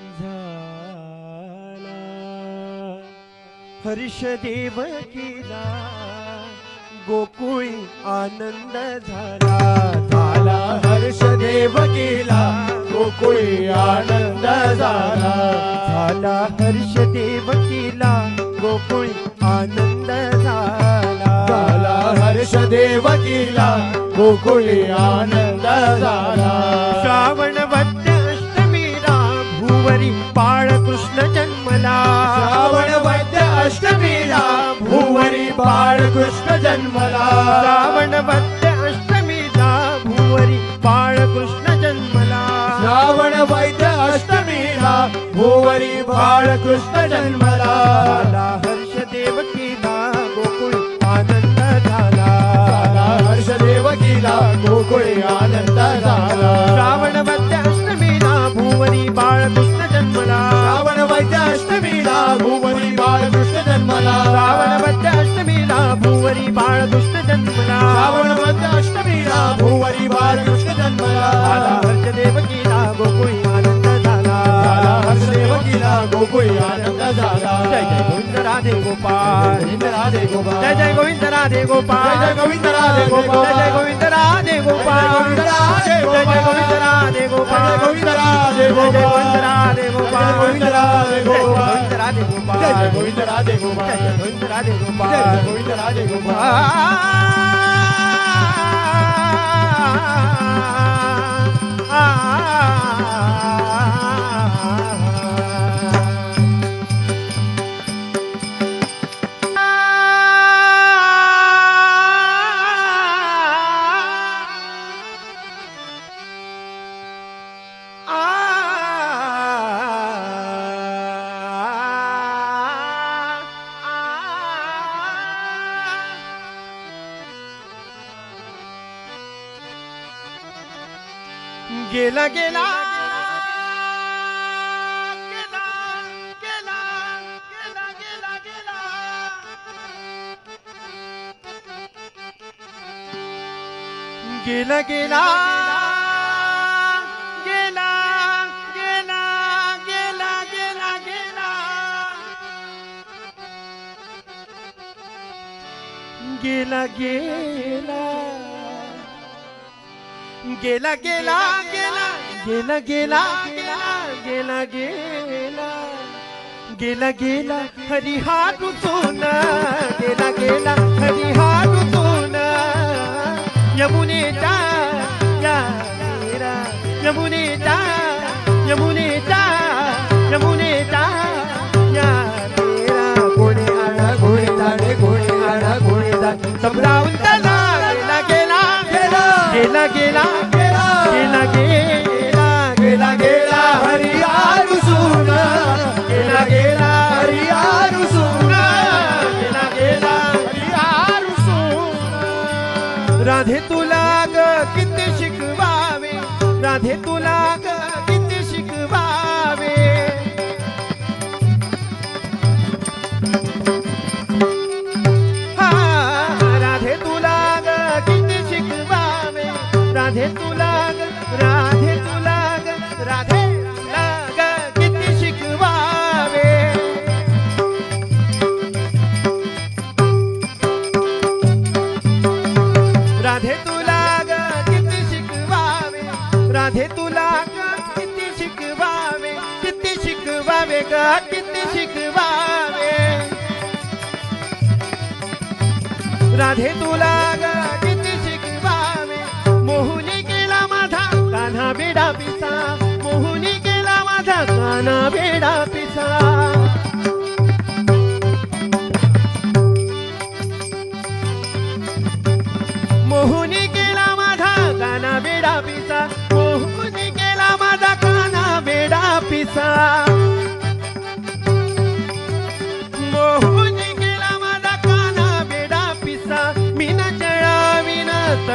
झाला. हर्ष देवकीला गोकुळी आनंद झाला. झाला. हर्ष देवकीला गोकुळी आनंद झाला. झाला. हर्ष देवकीला गोकुळी आनंद झाला. झाला. हर्ष देवकीला गोकुळी आनंद झाला. श्रावण बाळकृष्ण जन्मला. श्रावण वैद्य अष्टमीला भुवरी बाळकृष्ण जन्मला. श्रावण वद्य अष्टमीला भुवरी बाळकृष्ण जन्मला. श्रावण वैद्य अष्टमीला भुवरी बाळकृष्ण जन्मला. हर्ष देवकीला गोकुळ आनंद झाला. झाला हर्ष देवकीला गोकुळी आनंद भुवरी बाळकृष्ण जन्मला. श्रावण वैद्य अष्टमीला भुवरी बाळकृष्ण जन्मला. झाला हर्ष देवकीला गोकुळी आनंद झाला. झाला हर्ष देवकीला गोकुळी आनंद गोपाल गोविंद राधे गोपाल जय जय गोविंद राधे गोपाल जय गोविंद राधे गोपाल जय गोविंद राधे गोपाल जय जय गोविंद राधे गोपाल गोविंद राधे गोपाल गोविंद राधे गोपाल गोविंद राधे गोपाल जय जय गोविंद राधे गोपाल गोविंद राधे गोपाल गोविंद राधे गोपाल गेला गेला. गेला गेला गेला गेला गेला. गेला गेला. गेला गेला गेला गेला गेला. गेला गेला गेला गेला गेला. गेला गेला गेला गेला गेला गेला गेला हरिहा ऋतून गेला गेला हरिहा ऋतून यमुनेच्या या मेरा. यमुनेच्या यमुनेच्या या मेरा. घोडे आडा घोडे दाडे घोडे आडा घोडे दाड समजावून गेला गेला गेला गेला. गेला गेला गेला गेला हरी आरुसून गेला गेला हरी आरुसून गेला गेला हरी आरुसून राधे तुला ग किती शिकवावे। राधे तुला ग राधे तुला किती शिकवावे मोहुनी केला माझा कान्हा बेडा पिसा. मोहुनी केला माझा कान्हा बेडा पिसा. मोहुनी केला माझा काना बेडा पिसा. मोहुनी केला माझा काना बेडा पिसा.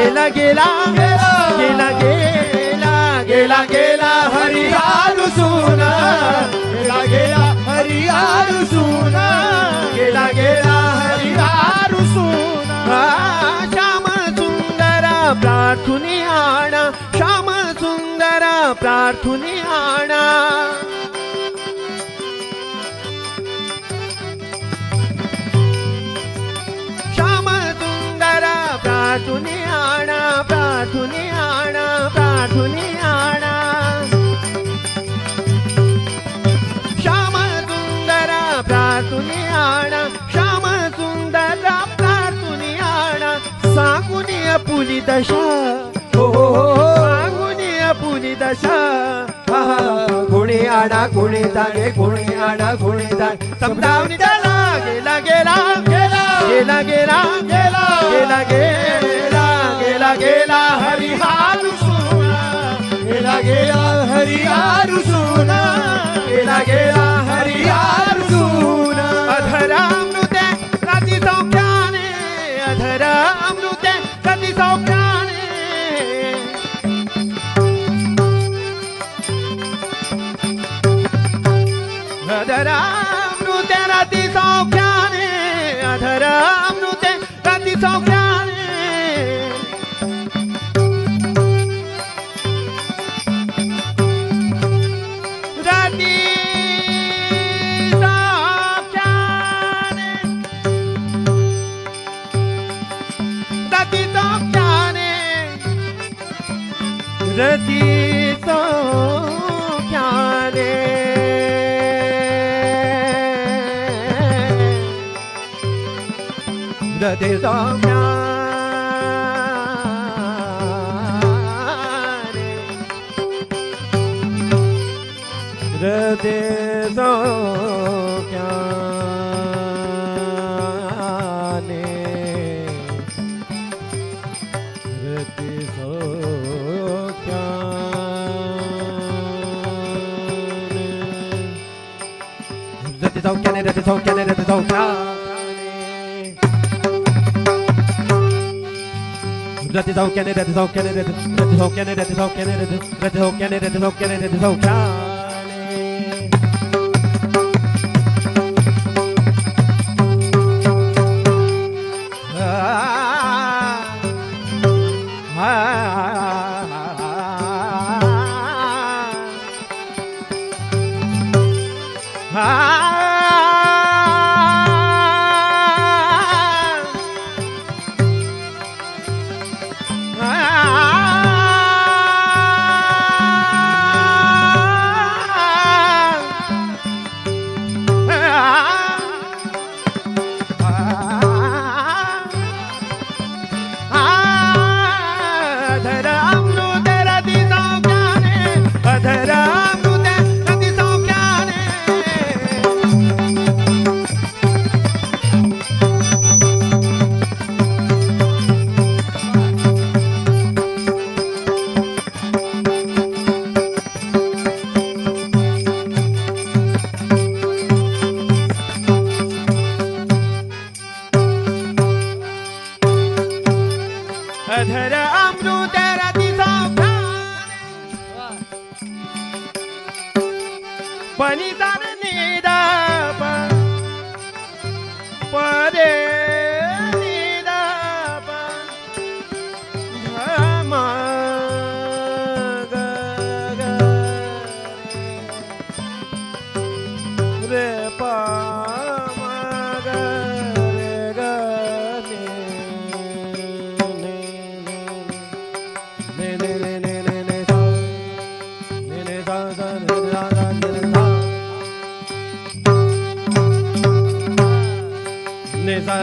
गेला गेला गेला गेला गेला गेला हरियालू सुना. गेला गेला हरियाल सुना. गेला गेला हरियाल सुना. श्याम सुंदर प्रार्थुनी आणा. श्याम सुंदर प्रार्थुनी आणा. पुली दशा। हो हो सांगून दशा। हा, हा, गुणी आणा गुणी जागे गुणी आणा गुणी जागे समजावणी त्याला गेला गेला गेला. गेला गेला गेला. गेला गेला गेला गेला हरी रुसून गेला गेला हरी रुसून गेला गेला हरी సదరామృతరతి సౌఖ్య હૃદય દો ક્યાને હૃદય દો ક્યાને હૃદય દો ક્યાને હૃદય That is how Canada, that is how Canada, that is how Canada, that is how Canada, that is how Canada, that is how Canada, that is how Canada.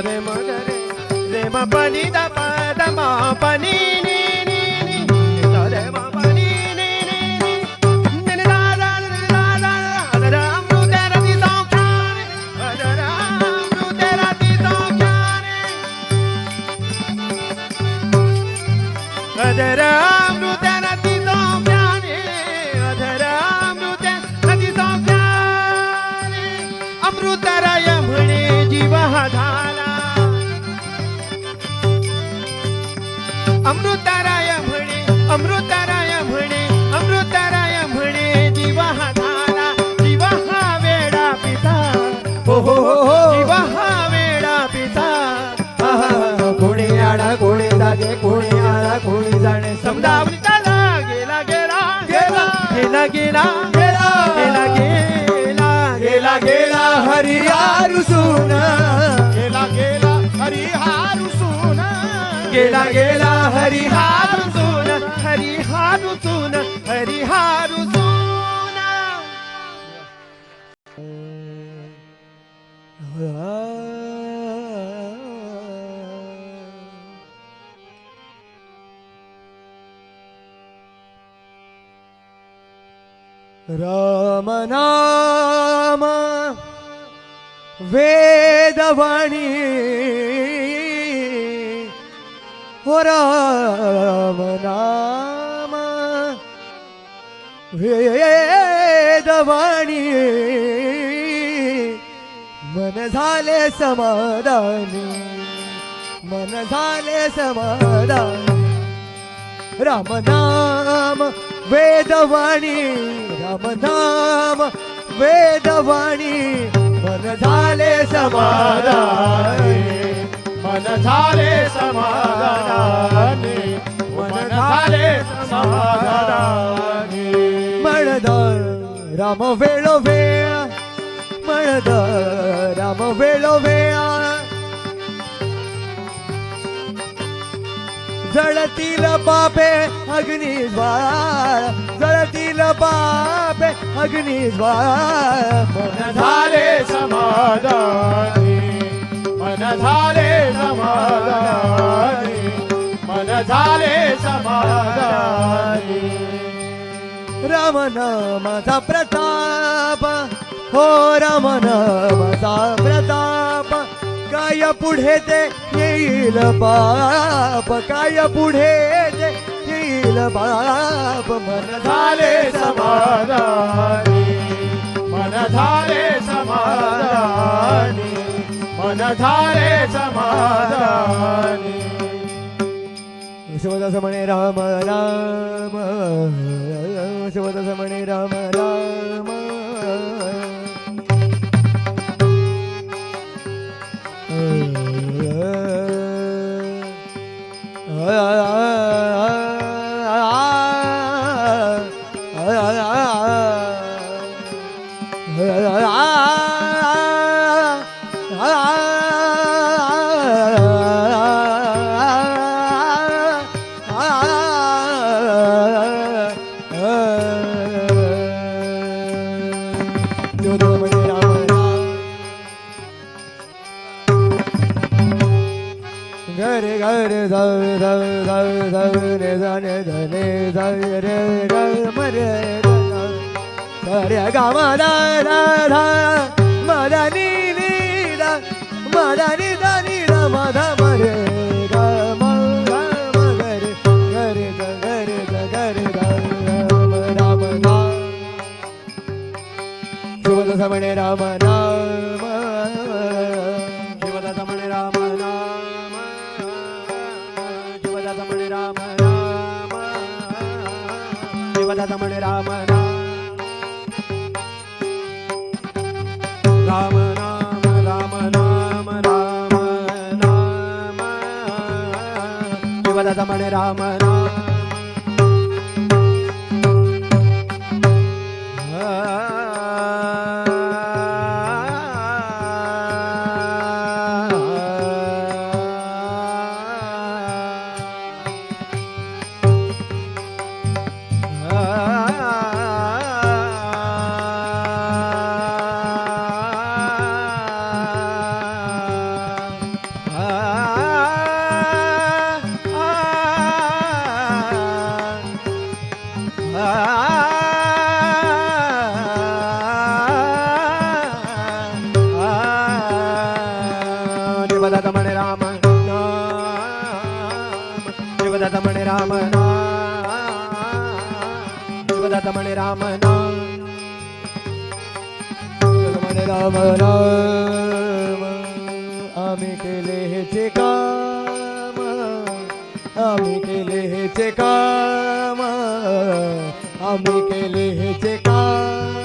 re ma ga re re ma pa ni da pa da ma pa ni आडा कोणी जागे कोणी आला कोणी जाणे. समजा गेला गेला गेला. गेला गेला गेला. गेला गेला गेला गेला. हरिहारू सुन गेला गेला हरिहारू सुन गेला गेला हरिहारू सुन हरिहारू सुन हरिहारू नाम वेदवाणी। हो राम नाम वेदवाणी। मन झाले समाधानी मन झाले समाधानी। राम नाम वेदवाणी राम नाम वेदवाणी मन झाले समाधानी मन झाले समाधानी मन झाले समाधानी. म्हणद राम वेळो वेळ म्हणद राम वेळो वेळ जळतील पापे अग्नी ज्वाळ जळतील पापे अग्नी ज्वाळ. मन झाले समाधानी मन झाले समाधानी मन झाले समाधानी. राम नामाचा प्रताप हो राम नामाचा प्रताप. काय पुढे ते येईल बाप? काय पुढे ते येईल बाप? मन झाले समाधानी. मन झाले समाधानी. मन झाले समाधानी. शिवदास म्हणे राम राम. शिवदास म्हणे राम रे जाणे धने जाऊ रे ग मरे राम राम. नाम शिवदास म्हणे राम राम. शिवदास म्हणे राम राम. शिवदास म्हणे राम राम. राम राम नाम राम म्हणे राम. नाम देवदाता म्हणे राम. नाम राम नाम देवदाता राम राम आम्ही केले हेचे काम आम्ही केले हेचे काम. आम्ही केले हेचे काम. आम्ही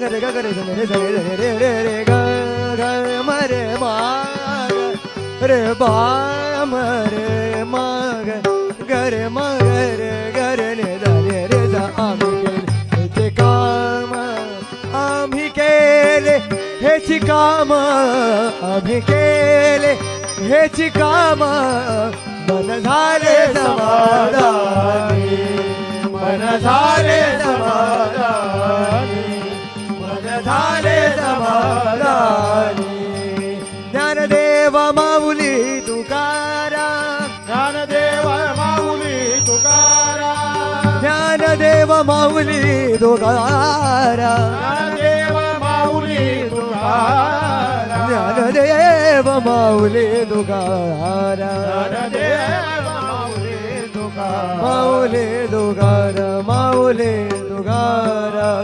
ग रे रे रे रे रे रे रे ग ग म रे मा रे बा म रे मा ग ग रे मा ग रे ग रे ने दा रे रे दा आम्ही केले हेचे काम आम्ही केले हेची काम आम्ही केले हेची काम मन झाले समाधानी मन झाले समाधानी. ધારે તમારાની જ્ઞાન દેવ માઉલી તુકારા જ્ઞાન દેવ માઉલી તુકારા જ્ઞાન દેવ માઉલી તુકારા જ્ઞાન દેવ માઉલી તુકારા જ્ઞાન દેવ માઉલી તુકારા જ્ઞાન દેવ માઉલી તુકારા માઉલી તુકારા માઉલી તુકારા